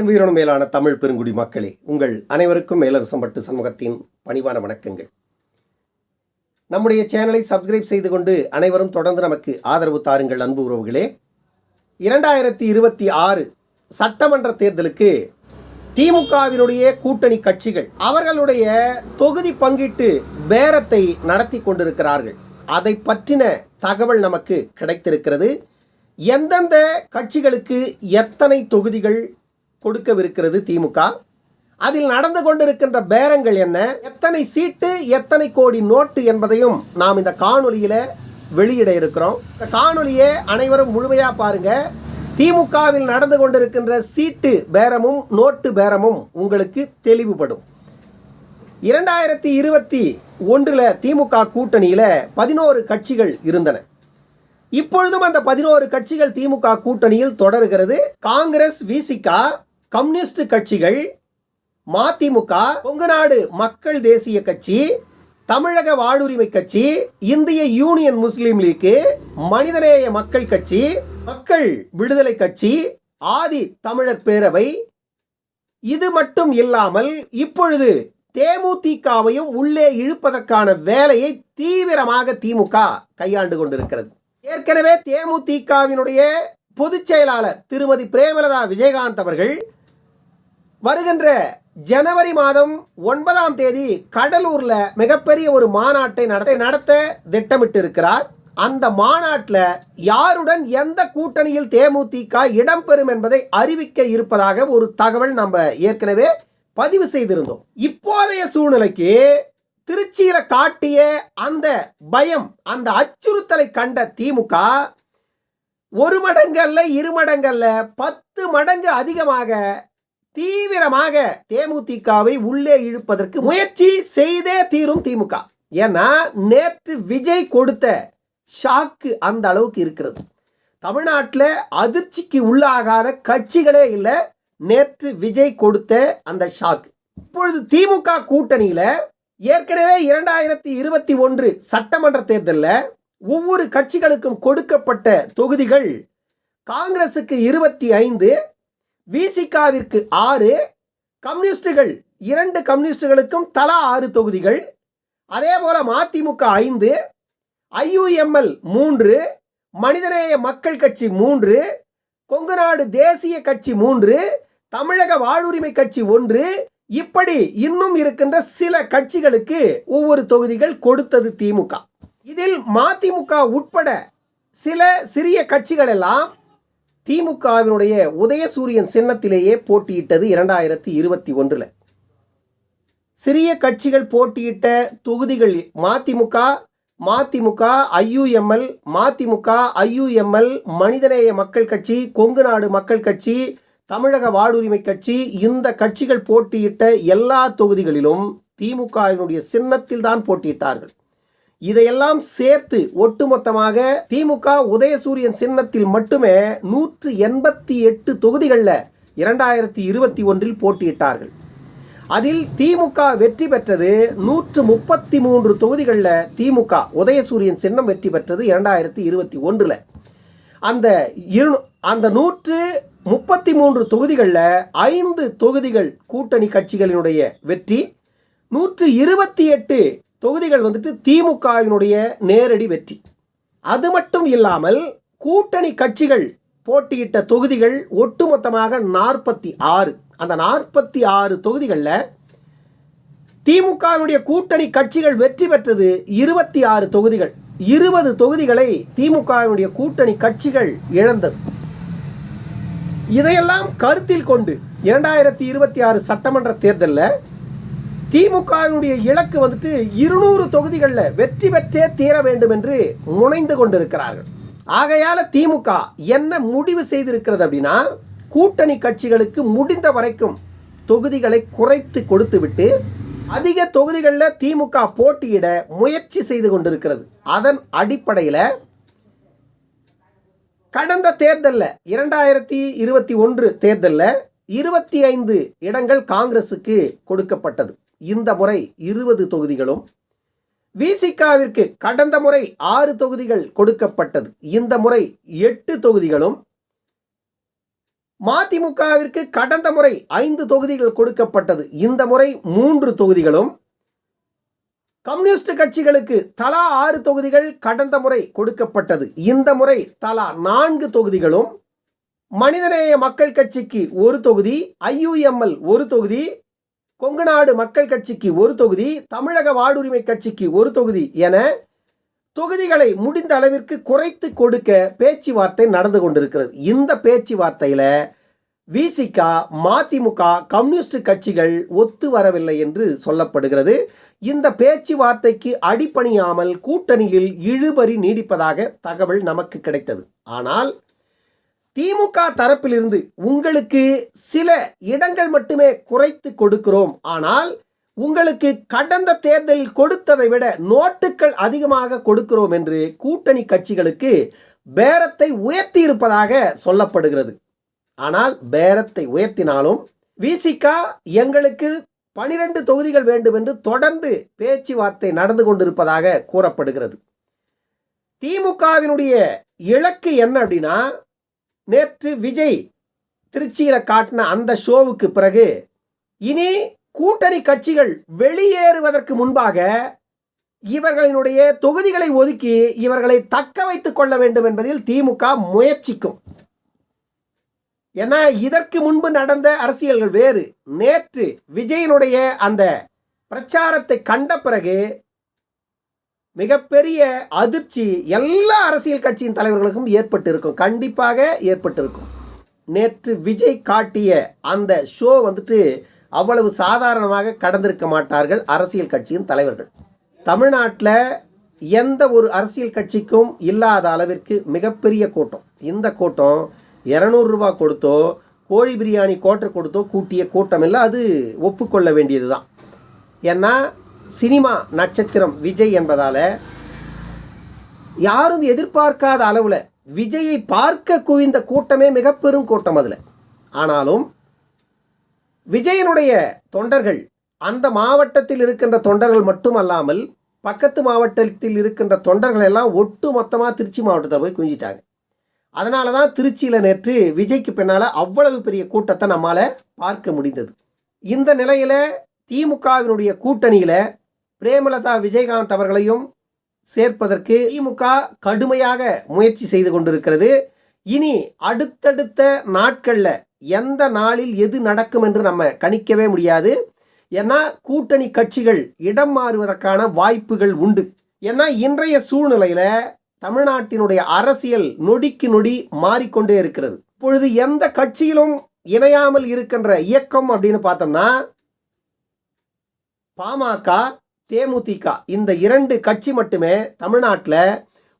என் உயிரோடு மேலான தமிழ் பெருங்குடி மக்களே உங்கள் அனைவருக்கும் மேலரசம்பட்டு சண்முகத்தின் பணிவான வணக்கங்கள். நம்முடைய சேனலை சப்ஸ்கிரைப் செய்து கொண்டு அனைவரும் தொடர்ந்து நமக்கு ஆதரவு தாருங்கள் அன்பு உறவுகளே. இரண்டாயிரத்தி இருபத்தி ஆறு சட்டமன்ற தேர்தலுக்கு திமுகவினுடைய கூட்டணி கட்சிகள் அவர்களுடைய தொகுதி பங்கீட்டு பேரத்தை நடத்தி கொண்டிருக்கிறார்கள். அதை பற்றின தகவல் நமக்கு கிடைத்திருக்கிறது. எந்தெந்த கட்சிகளுக்கு எத்தனை தொகுதிகள் கொடுக்கவிருக்கிறது திமுக. அதில் நடந்து கொண்டிருக்கின்ற பேரங்கள் என்ன? எத்தனை சீட்டு எத்தனை கோடி நோட்டு என்பதையும் நாம் இந்த காணொலியில் வெளியிட இருக்கிறோம். இந்த காணொலியை அனைவரும் முழுமையாக பாருங்கள் திமுகவில் நடந்து கொண்டிருக்கின்ற சீட்டு பேரமும் நோட்டு பேரமும் உங்களுக்கு தெளிவுபடும். இரண்டாயிரத்தி இருபத்தி ஒன்றில் திமுக கூட்டணியில் பதினோரு கட்சிகள் இருந்தன. இப்பொழுதும் அந்த பதினோரு கட்சிகள் திமுக கூட்டணியில் தொடர்கிறது. காங்கிரஸ் விசிகா கம்யூனிஸ்ட் கட்சிகள் மதிமுக கொங்குநாடு மக்கள் தேசிய கட்சி தமிழக வாழ்வுரிமை கட்சி இந்திய யூனியன் முஸ்லீம் லீக்கு மனிதநேய மக்கள் கட்சி மக்கள் விடுதலை கட்சி ஆதி தமிழர் பேரவை இது மட்டும் இல்லாமல் இப்பொழுது தேமுதிகவையும் உள்ளே இழுப்பதற்கான வேலையை தீவிரமாக திமுக கையாண்டு கொண்டிருக்கிறது. ஏற்கனவே தேமுதிகவினுடைய பொதுச் செயலாளர் திருமதி பிரேமலதா விஜயகாந்த் அவர்கள் வருகின்ற ஜனவரி மாதம் ஒன்பதாம் தேதி கடலூர்ல மிகப்பெரிய ஒரு மாநாட்டை நடத்த நடத்த திட்டமிட்டு இருக்கிறார் அந்த மாநாட்டில் யாருடன் எந்த கூட்டணியில் தேமுதிக இடம்பெறும் என்பதை அறிவிக்க இருப்பதாக ஒரு தகவல் நம்ம ஏற்கனவே பதிவு செய்திருந்தோம். இப்போதைய சூழ்நிலைக்கு திருச்சியில காட்டிய அந்த பயம் அந்த அச்சுறுத்தலை கண்ட திமுக ஒரு மடங்கல்ல இரு மடங்கல்ல பத்து மடங்கு அதிகமாக தீவிரமாக தேமுதிகவை உள்ளே இழுப்பதற்கு முயற்சி செய்தே தீரும் திமுக. ஏன்னா நேற்று விஜய் கொடுத்த ஷாக்கு அந்த அளவுக்கு இருக்கிறது. தமிழ்நாட்டில் அதிர்ச்சிக்கு உள்ளாகாத கட்சிகளே இல்லை நேற்று விஜய் கொடுத்த அந்த ஷாக் இப்பொழுது திமுக கூட்டணியில் ஏற்கனவே இரண்டாயிரத்தி இருபத்தி ஒன்று சட்டமன்ற தேர்தலில் ஒவ்வொரு கட்சிகளுக்கும் கொடுக்கப்பட்ட தொகுதிகள் காங்கிரசுக்கு இருபத்தி ஐந்து விசிகாவிற்கு ஆறு கம்யூனிஸ்டுகள் இரண்டு கம்யூனிஸ்டுகளுக்கும் தலா ஆறு தொகுதிகள். அதே போல மதிமுக ஐந்து ஐயுஎம்எல் மூன்று மனிதநேய மக்கள் கட்சி மூன்று கொங்குநாடு தேசிய கட்சி மூன்று தமிழக வாழ்வுரிமை கட்சி ஒன்று. இப்படி இன்னும் இருக்கின்ற சில கட்சிகளுக்கு ஒவ்வொரு தொகுதிகள் கொடுத்தது திமுக. இதில் மதிமுக உட்பட சில சிறிய கட்சிகள் எல்லாம் திமுகவினுடைய உதயசூரியன் சின்னத்திலேயே போட்டியிட்டது இரண்டாயிரத்தி இருபத்தி ஒன்றில். சிறிய கட்சிகள் போட்டியிட்ட தொகுதிகள் மதிமுக மதிமுக ஐயுஎம்எல் மதிமுக ஐயுஎம்எல் மனிதநேய மக்கள் கட்சி கொங்கு நாடு மக்கள் கட்சி தமிழக வாழ்வுரிமை கட்சி இந்த கட்சிகள் போட்டியிட்ட எல்லா தொகுதிகளிலும் திமுகவினுடைய சின்னத்தில் தான் போட்டியிட்டார்கள். இதையெல்லாம் சேர்த்து ஒட்டுமொத்தமாக திமுக உதயசூரியன் சின்னத்தில் மட்டுமே நூற்று எண்பத்தி எட்டு தொகுதிகளில் இரண்டாயிரத்தி இருபத்தி ஒன்றில் போட்டியிட்டார்கள். அதில் திமுக வெற்றி பெற்றது நூற்று முப்பத்தி மூன்று தொகுதிகளில் திமுக உதயசூரியன் சின்னம் வெற்றி பெற்றது இரண்டாயிரத்தி இருபத்தி ஒன்றில். அந்த இரு அந்த நூற்று முப்பத்தி மூன்று தொகுதிகளில் ஐந்து தொகுதிகள் கூட்டணி கட்சிகளினுடைய வெற்றி நூற்று இருபத்தி எட்டு தொகுதிகள் வந்துட்டு திமுகவினுடைய நேரடி வெற்றி. அது மட்டும் இல்லாமல் கூட்டணி கட்சிகள் போட்டியிட்ட தொகுதிகள் ஒட்டுமொத்தமாக நாற்பத்தி ஆறு. அந்த நாற்பத்தி ஆறு தொகுதிகளில் திமுகவினுடைய கூட்டணி கட்சிகள் வெற்றி பெற்றது இருபத்தி ஆறு தொகுதிகள். இருபது தொகுதிகளை திமுகவினுடைய கூட்டணி கட்சிகள் இழந்தது. இதையெல்லாம் கருத்தில் கொண்டு இரண்டாயிரத்தி இருபத்தி ஆறு சட்டமன்ற தேர்தலில் திமுகவினுடைய இலக்கு வந்துட்டு இருநூறு தொகுதிகளில் வெற்றி பெற்றே தீர வேண்டும் என்று முனைந்து கொண்டிருக்கிறார்கள். ஆகையால திமுக என்ன முடிவு செய்திருக்கிறது அப்படின்னா கூட்டணி கட்சிகளுக்கு முடிந்த வரைக்கும் தொகுதிகளை குறைத்து கொடுத்துவிட்டு அதிக தொகுதிகளில் திமுக போட்டியிட முயற்சி செய்து கொண்டிருக்கிறது. அதன் அடிப்படையில் கடந்த தேர்தலில் இரண்டாயிரத்தி இருபத்தி ஒன்று தேர்தலில் இருபத்தி ஐந்து இடங்கள் காங்கிரஸுக்கு கொடுக்கப்பட்டது. இந்த முறை இருபது தொகுதிகளும். விசிகாவிற்கு கடந்த முறை ஆறு தொகுதிகள் கொடுக்கப்பட்டது. இந்த முறை எட்டு தொகுதிகளும். மதிமுகவிற்கு கடந்த முறை ஐந்து தொகுதிகள் கொடுக்கப்பட்டது. இந்த முறை மூன்று தொகுதிகளும். கம்யூனிஸ்ட் கட்சிகளுக்கு தலா ஆறு தொகுதிகள் கடந்த முறை கொடுக்கப்பட்டது. இந்த முறை தலா நான்கு தொகுதிகளும். மனிதநேய மக்கள் கட்சிக்கு ஒரு தொகுதி ஐயுஎம்எல் ஒரு தொகுதி கொங்குநாடு மக்கள் கட்சிக்கு ஒரு தொகுதி தமிழக வாடுரிமை கட்சிக்கு ஒரு தொகுதி என தொகுதிகளை முடிந்த அளவிற்கு குறைத்து கொடுக்க பேச்சுவார்த்தை நடந்து கொண்டிருக்கிறது. இந்த பேச்சுவார்த்தையில் விசிக மதிமுக கம்யூனிஸ்ட் கட்சிகள் ஒத்து வரவில்லை என்று சொல்லப்படுகிறது. இந்த பேச்சுவார்த்தைக்கு அடிப்பணியாமல் கூட்டணியில் இழுபறி நீடிப்பதாக தகவல் நமக்கு கிடைத்தது. ஆனால் திமுக தரப்பிலிருந்து உங்களுக்கு சில இடங்கள் மட்டுமே குறைத்து கொடுக்கிறோம். ஆனால் உங்களுக்கு கடந்த தேர்தலில் கொடுத்ததை விட நோட்டுகள் அதிகமாக கொடுக்கிறோம் என்று கூட்டணி கட்சிகளுக்கு பேரத்தை உயர்த்தி இருப்பதாக சொல்லப்படுகிறது. ஆனால் பேரத்தை உயர்த்தினாலும் விசிகா எங்களுக்கு பனிரெண்டு தொகுதிகள் வேண்டும் என்று தொடர்ந்து பேச்சுவார்த்தை நடந்து கொண்டிருப்பதாக கூறப்படுகிறது. திமுகவினுடைய இலக்கு என்ன அப்படின்னா நேற்று விஜய் திருச்சியில் காட்டின அந்த ஷோவுக்கு பிறகு இனி கூட்டணி கட்சிகள் வெளியேறுவதற்கு முன்பாக இவர்களினுடைய தொகுதிகளை ஒதுக்கி இவர்களை தக்க வைத்துக் கொள்ள வேண்டும் என்பதில் திமுக முயற்சிக்கும். ஏன்னா இதற்கு முன்பு நடந்த அரசியல்கள் வேறு. நேற்று விஜயனுடைய அந்த பிரச்சாரத்தை கண்ட பிறகு மிகப்பெரிய அதிர்ச்சி எல்லா அரசியல் கட்சியின் தலைவர்களுக்கும் ஏற்பட்டிருக்கும். கண்டிப்பாக ஏற்பட்டிருக்கும். நேற்று விஜய் காட்டிய அந்த ஷோ வந்துட்டு அவ்வளவு சாதாரணமாக கடந்திருக்க மாட்டார்கள் அரசியல் கட்சியின் தலைவர்கள். தமிழ்நாட்டில் எந்த ஒரு அரசியல் கட்சிக்கும் இல்லாத அளவிற்கு மிகப்பெரிய கூட்டம். இந்த கூட்டம் இரநூறுபா கொடுத்தோ கோழி பிரியாணி கோட்டை கொடுத்தோ கூட்டிய கூட்டம் இல்லை அது ஒப்புக்கொள்ள வேண்டியது தான் ஏன்னா சினிமா நட்சத்திரம் விஜய் என்பதால் யாரும் எதிர்பார்க்காத அளவில் விஜயை பார்க்க குவிந்த கூட்டமே மிக பெரும் கூட்டம் அதில். ஆனாலும் விஜயனுடைய தொண்டர்கள் அந்த மாவட்டத்தில் இருக்கின்ற தொண்டர்கள் மட்டுமல்லாமல் பக்கத்து மாவட்டத்தில் இருக்கின்ற தொண்டர்கள் எல்லாம் ஒட்டு மொத்தமாக திருச்சி மாவட்டத்தில் போய் குஞ்சிட்டாங்க அதனால தான் திருச்சியில் நேற்று விஜய்க்கு பின்னால் அவ்வளவு பெரிய கூட்டத்தை நம்மால் பார்க்க முடிந்தது. இந்த நிலையில் திமுகவினுடைய கூட்டணியில் பிரேமலதா விஜயகாந்த் அவர்களையும் சேர்ப்பதற்கு திமுக கடுமையாக முயற்சி செய்து கொண்டிருக்கிறது. இனி அடுத்தடுத்த நாட்களில் எந்த நாளில் எது நடக்கும் என்று நம்ம கணிக்கவே முடியாது. ஏன்னா கூட்டணி கட்சிகள் இடம் மாறுவதற்கான வாய்ப்புகள் உண்டு. ஏன்னா இன்றைய சூழ்நிலையில் தமிழ்நாட்டினுடைய அரசியல் நொடிக்கு நொடி மாறிக்கொண்டே இருக்கிறது. இப்பொழுது எந்த கட்சியிலும் இணையாமல் இருக்கின்ற இயக்கம் அப்படின்னு பார்த்தோம்னா பாமக தேமுதிக. இந்த இரண்டு கட்சி மட்டுமே தமிழ்நாட்டில்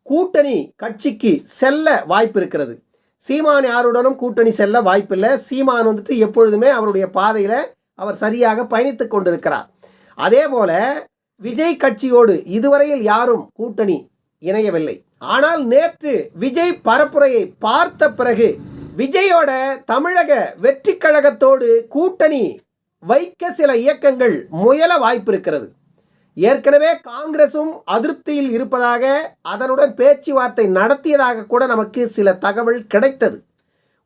கூட்டணி கட்சிக்கு செல்ல வாய்ப்பு இருக்கிறது சீமான் யாருடனும் கூட்டணி செல்ல வாய்ப்பில்லை. சீமான் வந்துட்டு எப்பொழுதுமே அவருடைய பாதையில் அவர் சரியாக பயணித்து கொண்டிருக்கிறார். அதே போல விஜய் கட்சியோடு இதுவரையில் யாரும் கூட்டணி இணையவில்லை. ஆனால் நேற்று விஜய் பரப்புரையை பார்த்த பிறகு விஜயோட தமிழக வெற்றி கழகத்தோடு கூட்டணி வைக்க சில இயக்கங்கள் முயல வாய்ப்பு இருக்கிறது ஏற்கனவே காங்கிரசும் அதிருப்தியில் இருப்பதாக அதனுடன் பேச்சுவார்த்தை நடத்தியதாக கூட நமக்கு சில தகவல் கிடைத்தது.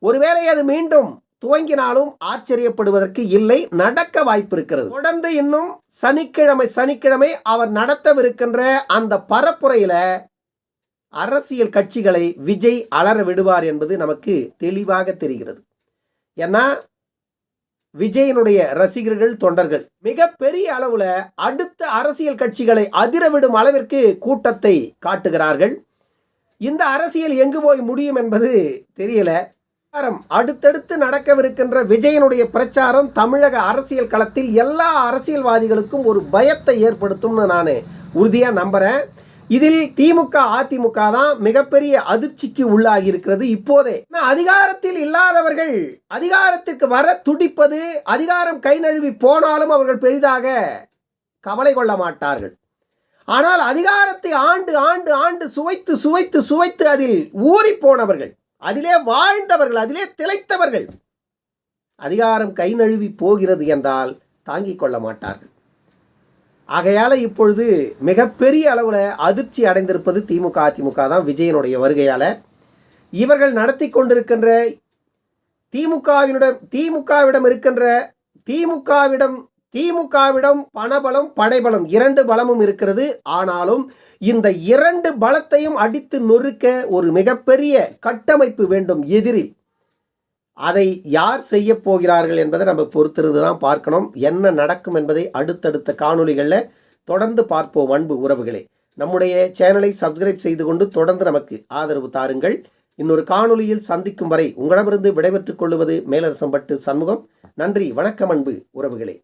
ஒருவேளை அது மீண்டும் துவங்கினாலும் ஆச்சரியப்படுவதற்கு இல்லை நடக்க வாய்ப்பு இருக்கிறது தொடர்ந்து இன்னும் சனிக்கிழமை சனிக்கிழமை அவர் நடத்தவிருக்கின்ற அந்த பரப்புரையில் அரசியல் கட்சிகளை விஜய் அலற விடுவார் என்பது நமக்கு தெளிவாக தெரிகிறது. ஏன்னா விஜயனுடைய ரசிகர்கள் தொண்டர்கள். மிக பெரிய அளவுல அடுத்த அரசியல் கட்சிகளை அதிரவிடும் அளவிற்கு கூட்டத்தை காட்டுகிறார்கள். இந்த அரசியல் எங்கு போய் முடியும் என்பது தெரியல. அடுத்தடுத்து நடக்கவிருக்கின்ற விஜயனுடைய பிரச்சாரம் தமிழக அரசியல் களத்தில் எல்லா அரசியல்வாதிகளுக்கும் ஒரு பயத்தை ஏற்படுத்தும்னு நான் உறுதியாக நம்புகிறேன் இதில் திமுக அதிமுக தான் மிகப்பெரிய அதிர்ச்சிக்கு உள்ளாகி இருக்கிறது இப்போதே. அதிகாரத்தில் இல்லாதவர்கள் அதிகாரத்திற்கு வர துடிப்பது அதிகாரம் கை நழுவி போனாலும் அவர்கள் பெரிதாக கவலை கொள்ள மாட்டார்கள். ஆனால் அதிகாரத்தை ஆண்டு ஆண்டு ஆண்டு சுவைத்து சுவைத்து சுவைத்து அதில் ஊறி போனவர்கள் அதிலே வாழ்ந்தவர்கள் அதிலே திளைத்தவர்கள் அதிகாரம் கை நழுவி போகிறது என்றால் தாங்கிக் கொள்ள மாட்டார்கள். ஆகையால் இப்பொழுது மிகப்பெரிய அளவில் அதிர்ச்சி அடைந்திருப்பது திமுக அதிமுக தான் விஜயனுடைய வருகையால். இவர்கள் நடத்தி கொண்டிருக்கின்ற திமுகவினுடன் திமுகவிடம் இருக்கின்ற திமுகவிடம் திமுகவிடம் பணபலம் படைபலம் இரண்டு பலமும் இருக்கிறது. ஆனாலும் இந்த இரண்டு பலத்தையும் அடித்து நொறுக்க ஒரு மிகப்பெரிய கட்டமைப்பு வேண்டும் எதிரில். அதை யார் செய்ய போகிறார்கள் என்பதை நம்ம பொறுத்திருந்து தான் பார்க்கணும். என்ன நடக்கும் என்பதை அடுத்தடுத்த காணொளிகளில் தொடர்ந்து பார்ப்போம் அன்பு உறவுகளே. நம்முடைய சேனலை சப்ஸ்கிரைப் செய்து கொண்டு தொடர்ந்து நமக்கு ஆதரவு தாருங்கள். இன்னொரு காணொளியில் சந்திக்கும் வரை உங்களிடமிருந்து விடைபெற்றுக் கொள்வது மேலரசம்பட்டு சண்முகம். நன்றி வணக்கம் அன்பு உறவுகளே.